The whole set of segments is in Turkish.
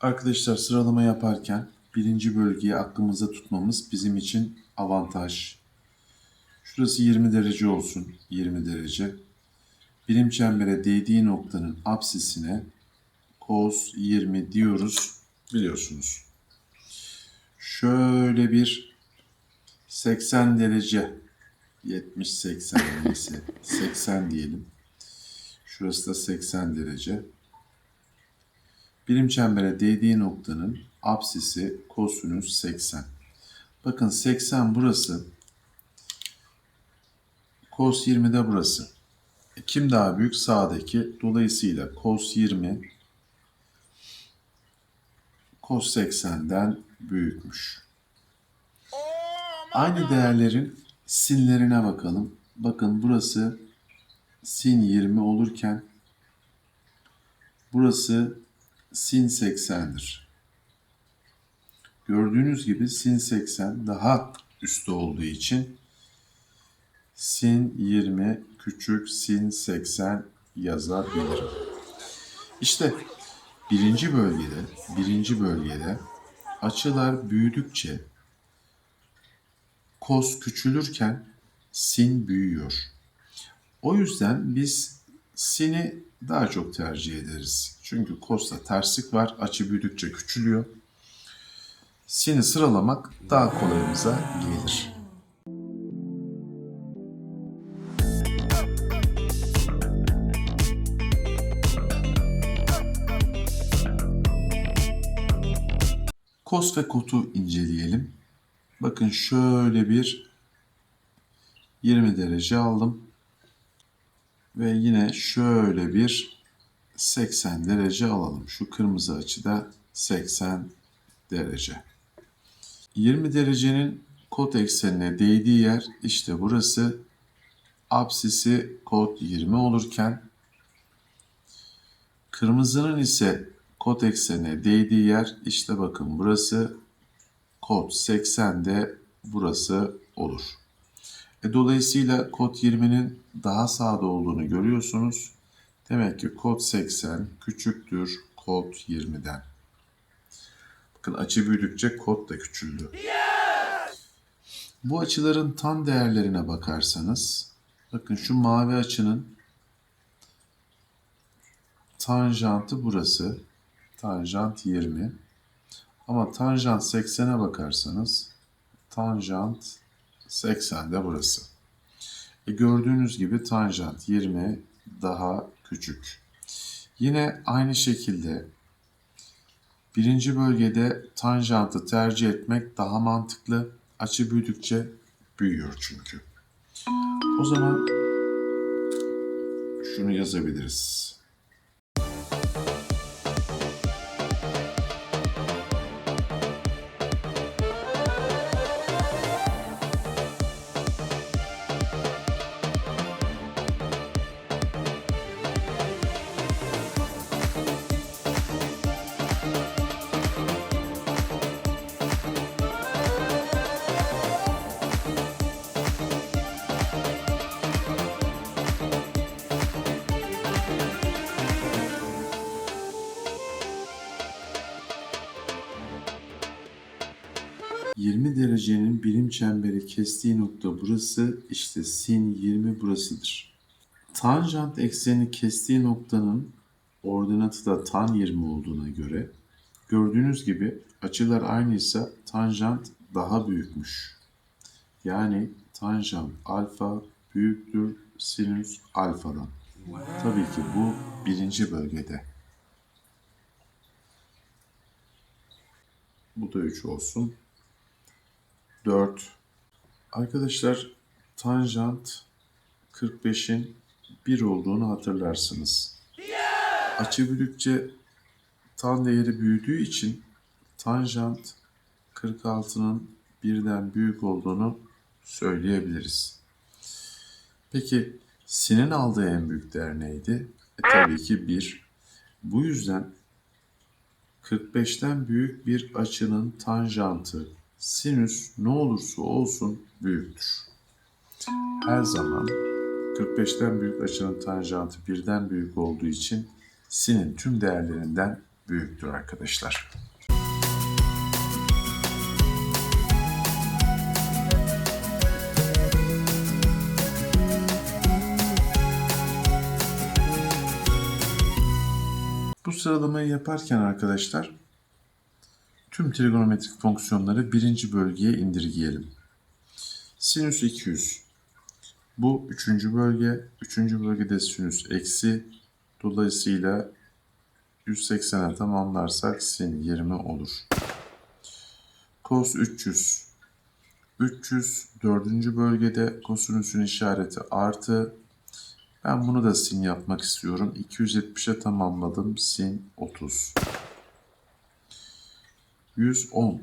Arkadaşlar sıralama yaparken birinci bölgeyi aklımızda tutmamız bizim için avantaj. Şurası 20 derece olsun. 20 derece. Birim çembere değdiği noktanın apsisine cos 20 diyoruz biliyorsunuz. Şöyle bir 80 derece 70-80 neyse 80 diyelim. Şurası da 80 derece. Birim çembere değdiği noktanın apsisi kosinüs 80. Bakın 80 burası. Kos 20 de burası. E, Kim daha büyük? Sağdaki. Dolayısıyla kos 20 kos 80'den büyükmüş. Aynı değerlerin sinlerine bakalım. Bakın burası sin 20 olurken burası sin 80'dir. Gördüğünüz gibi sin 80 daha üstte olduğu için sin 20 küçük sin 80 yazabilirim. İşte birinci bölgede, birinci bölgede açılar büyüdükçe kos küçülürken sin büyüyor. O yüzden biz sin'i daha çok tercih ederiz. Çünkü kosta terslik var, açı büyüdükçe küçülüyor. Sin'i sıralamak daha kolayımıza gelir. Kos ve kotu inceleyelim. Bakın şöyle bir 20 derece aldım. Ve yine şöyle bir 80 derece alalım. Şu kırmızı açıda 80 derece. 20 derecenin kod eksenine değdiği yer işte burası. Apsisi kod 20 olurken kırmızının ise kod eksenine değdiği yer işte bakın burası kod 80 de burası olur. E, dolayısıyla kod 20'nin daha sağda olduğunu görüyorsunuz. Demek ki kod 80 küçüktür kod 20'den. Bakın açı büyüdükçe kod da küçüldü. Bu açıların tan değerlerine bakarsanız, bakın şu mavi açının tanjantı burası. Tanjant 20. Ama tanjant 80'e bakarsanız tanjant 80 de burası. E gördüğünüz gibi tanjant 20 daha küçük. Yine aynı şekilde birinci bölgede tanjantı tercih etmek daha mantıklı. Açı büyüdükçe büyüyor çünkü. O zaman şunu yazabiliriz. ...20 derecenin birim çemberi kestiği nokta burası... ...işte sin 20 burasıdır. Tanjant ekseni kestiği noktanın... ...ordinatı da tan 20 olduğuna göre... ...gördüğünüz gibi açılar aynıysa tanjant daha büyükmüş. Yani tanjant alfa büyüktür sinüs alfadan. Tabii ki bu birinci bölgede. Bu da 3 olsun. 4. Arkadaşlar tanjant 45'in 1 olduğunu hatırlarsınız. Açı büyüdükçe tan değeri büyüdüğü için tanjant 46'nın birden büyük olduğunu söyleyebiliriz. Peki sinin aldığı en büyük değer neydi? E, tabii ki 1. Bu yüzden 45'ten büyük bir açının tanjantı sinüs ne olursa olsun büyüktür. Her zaman 45'ten büyük açının tanjantı birden büyük olduğu için sinin tüm değerlerinden büyüktür arkadaşlar. Bu sıralamayı yaparken arkadaşlar tüm trigonometrik fonksiyonları birinci bölgeye indirgeyelim. Sinüs 200. Bu üçüncü bölge. Üçüncü bölgede sinüs eksi. Dolayısıyla 180'e tamamlarsak sin 20 olur. Kos 300. 300 dördüncü bölgede kosinüsün işareti artı. Ben bunu da sin yapmak istiyorum. 270'e tamamladım. Sin 30. 110.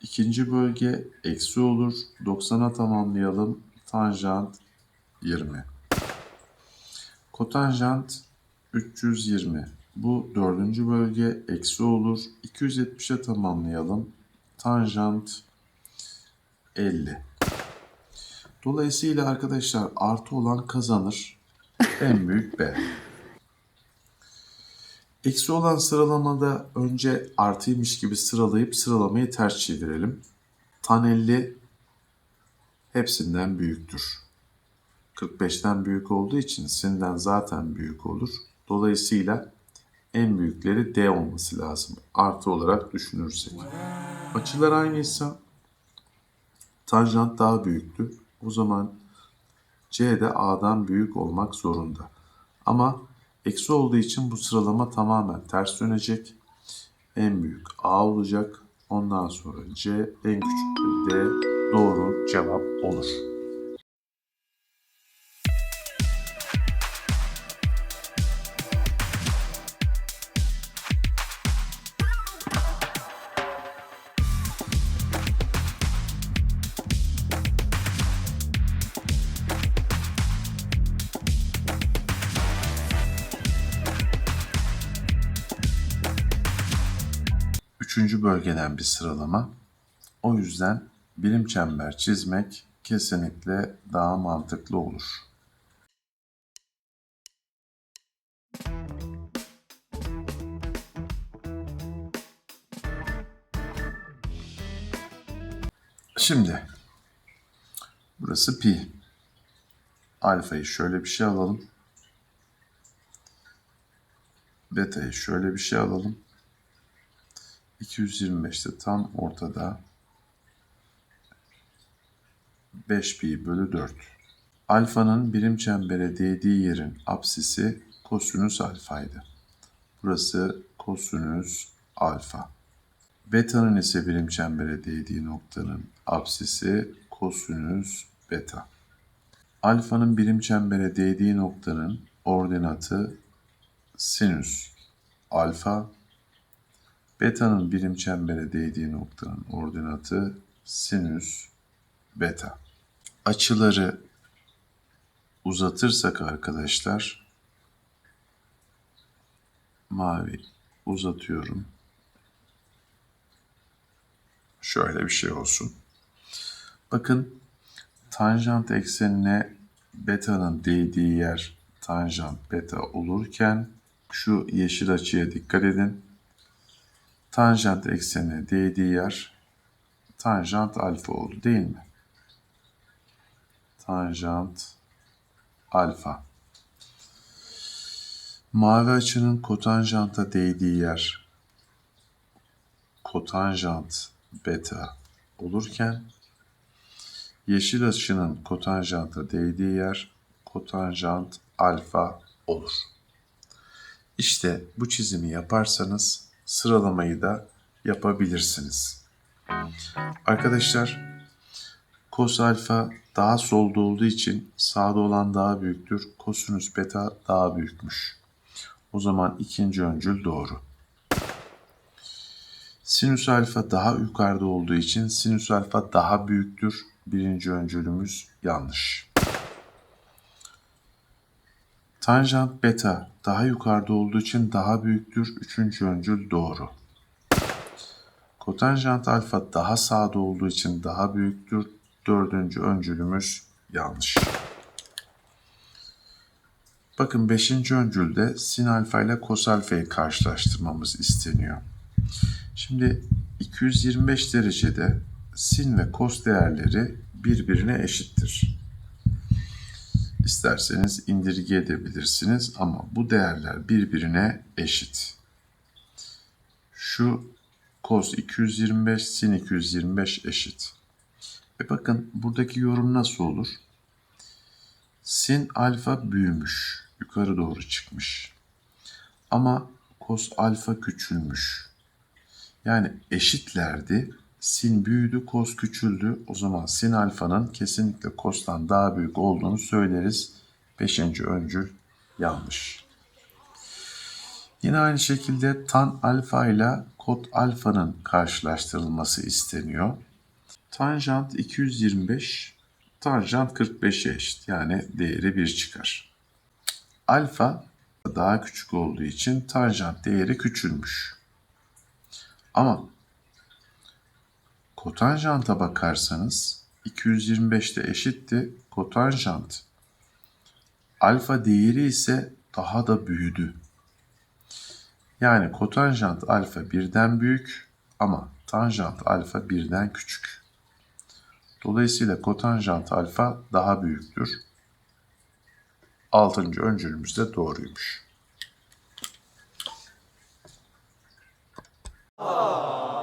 İkinci bölge eksi olur. 90'a tamamlayalım. Tanjant 20. Kotanjant 320. Bu dördüncü bölge eksi olur. 270'e tamamlayalım. Tanjant 50. Dolayısıyla arkadaşlar artı olan kazanır. En büyük B. Eksi olan sıralamada önce artıymış gibi sıralayıp sıralamayı ters çevirelim. Tan 50 hepsinden büyüktür. 45'ten büyük olduğu için sinden zaten büyük olur. Dolayısıyla en büyükleri D olması lazım. Artı olarak düşünürsek. Açılar aynıysa tanjant daha büyüktü. O zaman C de A'dan büyük olmak zorunda. Ama eksi olduğu için bu sıralama tamamen ters dönecek. En büyük A olacak. Ondan sonra C, en küçük D doğru cevap olur. Üçüncü bölgeden bir sıralama. O yüzden birim çember çizmek kesinlikle daha mantıklı olur. Şimdi burası pi. Alfayı şöyle bir şey alalım. Beta'yı şöyle bir şey alalım. 225'te tam ortada 5 pi bölü 4. Alfanın birim çembere değdiği yerin apsisi kosinüs alfaydı. Burası kosinüs alfa. Beta'nın ise birim çembere değdiği noktanın apsisi kosinüs beta. Alfanın birim çembere değdiği noktanın ordinatı sinüs alfa. Beta'nın birim çembere değdiği noktanın ordinatı sinüs beta. Açıları uzatırsak arkadaşlar mavi uzatıyorum. Şöyle bir şey olsun. Bakın tanjant eksenine beta'nın değdiği yer tanjant beta olurken şu yeşil açıya dikkat edin. Tanjant eksenine değdiği yer tanjant alfa oldu değil mi? Tanjant alfa. Mavi açının kotanjanta değdiği yer kotanjant beta olurken yeşil açının kotanjanta değdiği yer kotanjant alfa olur. İşte bu çizimi yaparsanız sıralamayı da yapabilirsiniz. Arkadaşlar kos alfa daha solda olduğu için sağda olan daha büyüktür. Kosinüs beta daha büyükmüş. O zaman ikinci öncül doğru. Sinüs alfa daha yukarıda olduğu için sinüs alfa daha büyüktür. Birinci öncülümüz yanlış. Tanjant beta daha yukarıda olduğu için daha büyüktür. Üçüncü öncül doğru. Kotanjant alfa daha sağda olduğu için daha büyüktür. Dördüncü öncülümüz yanlış. Bakın 5. öncülde sin alfa ile kos alfayı karşılaştırmamız isteniyor. Şimdi 225 derecede sin ve kos değerleri birbirine eşittir. İsterseniz indirge edebilirsiniz ama bu değerler birbirine eşit. Şu cos 225 sin 225 eşit. E bakın buradaki yorum nasıl olur? Sin alfa büyümüş, yukarı doğru çıkmış. Ama cos alfa küçülmüş. Yani eşitlerdi. Sin büyüdü, cos küçüldü. O zaman sin alfanın kesinlikle cos'tan daha büyük olduğunu söyleriz. Beşinci öncül yanlış. Yine aynı şekilde tan alfa ile kot alfanın karşılaştırılması isteniyor. Tanjant 225, tanjant 45'e eşit. Yani değeri 1 çıkar. Alfa daha küçük olduğu için tanjant değeri küçülmüş. Ama kotanjanta bakarsanız 225'te eşitti kotanjant. Alfa değeri ise daha da büyüdü. Yani kotanjant alfa birden büyük ama tanjant alfa birden küçük. Dolayısıyla kotanjant alfa daha büyüktür. Altıncı öncülümüz de doğruymuş. Aa.